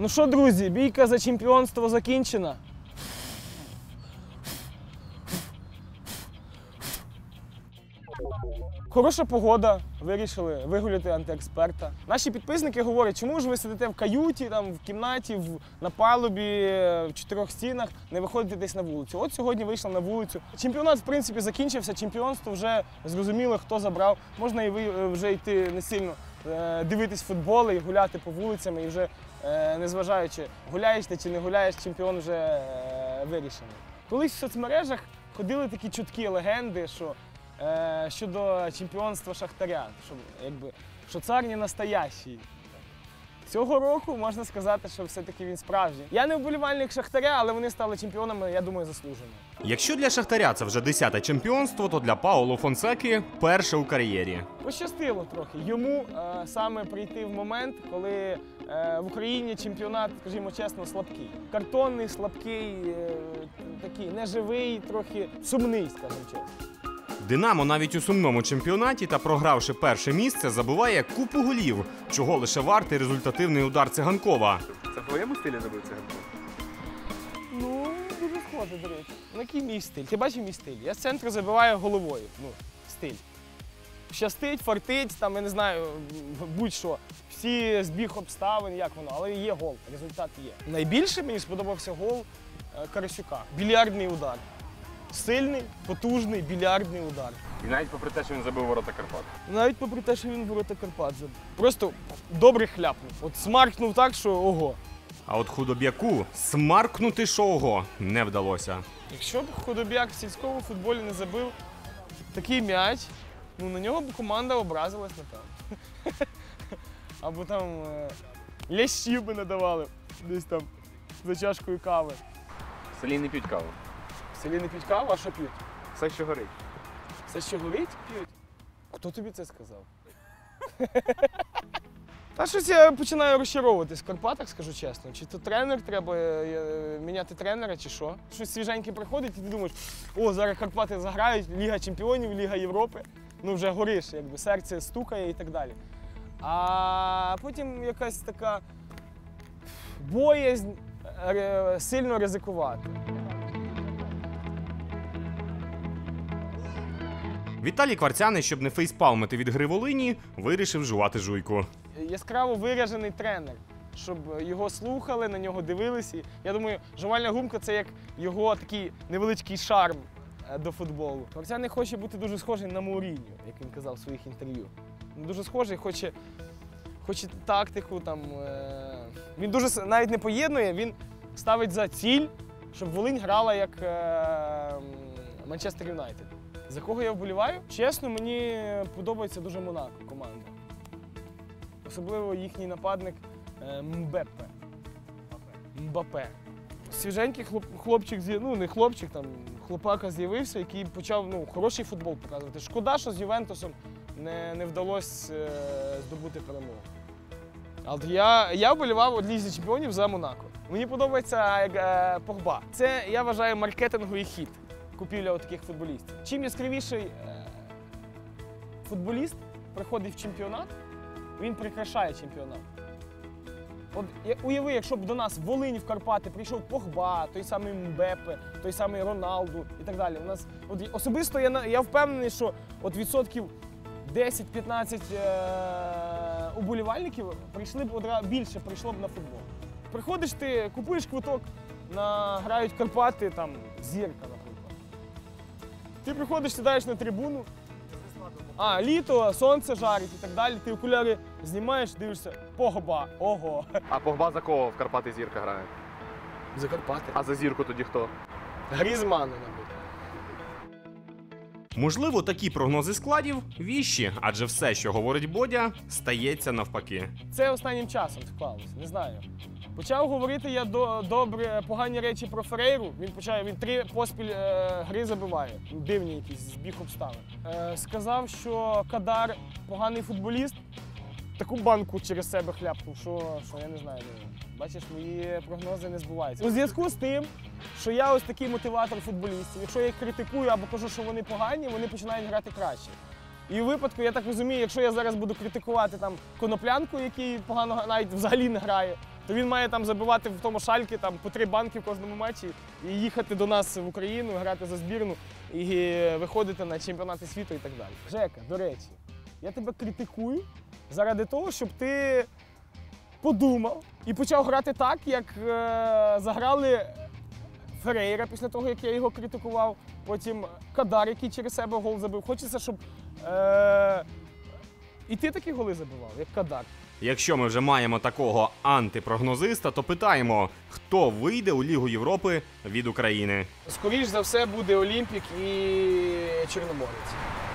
Ну що, друзі, бійка за чемпіонство закінчена. Хороша погода, вирішили вигуляти антиексперта. Наші підписники говорять, чому ж ви сидите в каюті, там, в кімнаті, в, на палубі, в чотирьох стінах, не виходите десь на вулицю. От сьогодні вийшла на вулицю. Чемпіонат, в принципі, закінчився, чемпіонство вже зрозуміло, хто забрав. Можна і ви е, вже йти не сильно е, дивитись футбол і гуляти по вулицям, і вже незважаючи, гуляєш ти чи не гуляєш, чемпіон вже е, вирішений. Колись в соцмережах ходили такі чуткі легенди, що е, щодо чемпіонства Шахтаря, що, якби, що цар не настоящий. Цього року можна сказати, що все-таки він справжній. Я не вболівальник Шахтаря, але вони стали чемпіонами, я думаю, заслужено. Якщо для Шахтаря це вже десяте чемпіонство, то для Пауло Фонсеки перше у кар'єрі. Пощастило трохи йому е, саме прийти в момент, коли е, в Україні чемпіонат, скажімо чесно, слабкий. Картонний, слабкий, е, такий неживий, трохи сумний, скажімо чесно. Динамо навіть у сумному чемпіонаті та програвши перше місце, забиває купу голів, чого лише вартий результативний удар циганкова. Це в твоєму стилі забив це гандбол? Ну, дуже схоже, до речі. Ну, який мій стиль? Ти бачив мій стиль? Я з центру забиваю головою. Ну, стиль. Щастить, фартить, там, я не знаю, будь-що. Всі збіг обставин, як воно, але є гол, результат є. Найбільше мені сподобався гол е, Карасюка. Більярдний удар. Сильний, потужний більярдний удар. І навіть попри те, що він забив ворота Карпат. Навіть попри те, що він ворота Карпат забив. Просто добре хляпнув. От смаркнув так, що ого. А от худоб'яку смаркнути шого не вдалося. Якщо б худобяк в сільському футболі не забив такий м'яч, ну на нього б команда образилась, напевно. Або там е, лящів би надавали десь там за чашкою кави. В селі не п'ють каву. В селі не п'ють каву, а що п'ють? Все, що горить. Це що горить п'ють? Хто тобі це сказав? Та щось я починаю розчаровуватись в Карпатах, скажу чесно. Чи то тренер треба е, е, міняти тренера, чи що? Щось свіженьке приходить, і ти думаєш, о, зараз Карпати заграють, Ліга Чемпіонів, Ліга Європи. Ну вже гориш, якби серце стукає і так далі. А потім якась така боязнь е, сильно ризикувати. Віталій Кварцяний, щоб не фейспалмити від гри Волині, вирішив жувати жуйку. яскраво виражений тренер, щоб його слухали, на нього дивилися. Я думаю, жувальна гумка це як його такий невеличкий шарм е, до футболу. Кварцяний хоче бути дуже схожий на Мауріньо, як він казав в своїх інтерв'ю. Дуже схожий, хоче, хоче тактику. Там, е, Він дуже навіть не поєднує, він ставить за ціль, щоб Волинь грала як е, Манчестер Юнайтед. За кого я вболіваю? Чесно, мені подобається дуже Монако команда. Особливо їхній нападник е, Мбеппе. Мбапе. Свіженький хлоп- хлопчик, ну не хлопчик, там хлопака з'явився, який почав ну, хороший футбол показувати. Шкода, що з Ювентусом не, не вдалося е, здобути перемогу. Але я, я вболівав у Лізі чемпіонів за Монако. Мені подобається е, Погба. Це, я вважаю, маркетинговий хід купівля таких футболістів. Чим яскравіший е, футболіст приходить в чемпіонат, він прикрашає чемпіонат. От уяви, якщо б до нас в Волині в Карпати прийшов Погба, той самий Мбепе, той самий Роналду і так далі. У нас от особисто я, я впевнений, що от відсотків 10-15 е- уболівальників прийшли б одра більше прийшло б на футбол. Приходиш ти, купуєш квиток на грають Карпати, там зірка. Ти приходиш, сідаєш на трибуну. А, літо, сонце жарить і так далі. Ти окуляри знімаєш, дивишся, погоба, ого. А Погба за кого в Карпати зірка грає? Закарпати. А за зірку тоді хто? Грізману, наприклад. Можливо, такі прогнози складів віщі, адже все, що говорить Бодя, стається навпаки. Це останнім часом склалося, не знаю. Почав говорити я до, добре погані речі про Ферейру. Він почав він три поспіль е, гри забиває. Дивні якісь збіг обставин. Е, сказав, що Кадар поганий футболіст. Таку банку через себе хляпнув, що, що я не знаю. ну, Бачиш, мої прогнози не збуваються. У зв'язку з тим, що я ось такий мотиватор футболістів. Якщо я їх критикую або кажу, що вони погані, вони починають грати краще. І у випадку, я так розумію, якщо я зараз буду критикувати там коноплянку, який погано навіть взагалі не грає, то він має там забивати в тому шальки там, по три банки в кожному матчі і їхати до нас в Україну, грати за збірну і виходити на чемпіонати світу і так далі. Жека, до речі, я тебе критикую заради того, щоб ти подумав і почав грати так, як е, заграли Ферейра після того, як я його критикував. Потім Кадар, який через себе гол забив. Хочеться, щоб е, і ти такі голи забивав, як Кадар. Якщо ми вже маємо такого антипрогнозиста, то питаємо, хто вийде у Лігу Європи від України. Скоріш за все буде Олімпік і Чорноморець.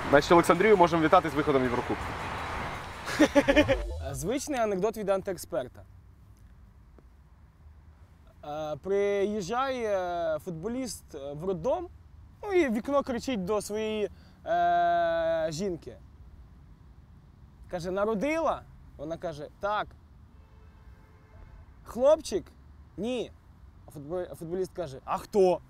Значить, Олександрію можемо вітати з виходом в Єврокубку. Звичний анекдот від антиексперта. Е, Приїжджає футболіст в роддом, ну і вікно кричить до своєї е, жінки. Каже, народила? Вона каже, так. Хлопчик? Ні. А футбо- а футболіст каже, а хто?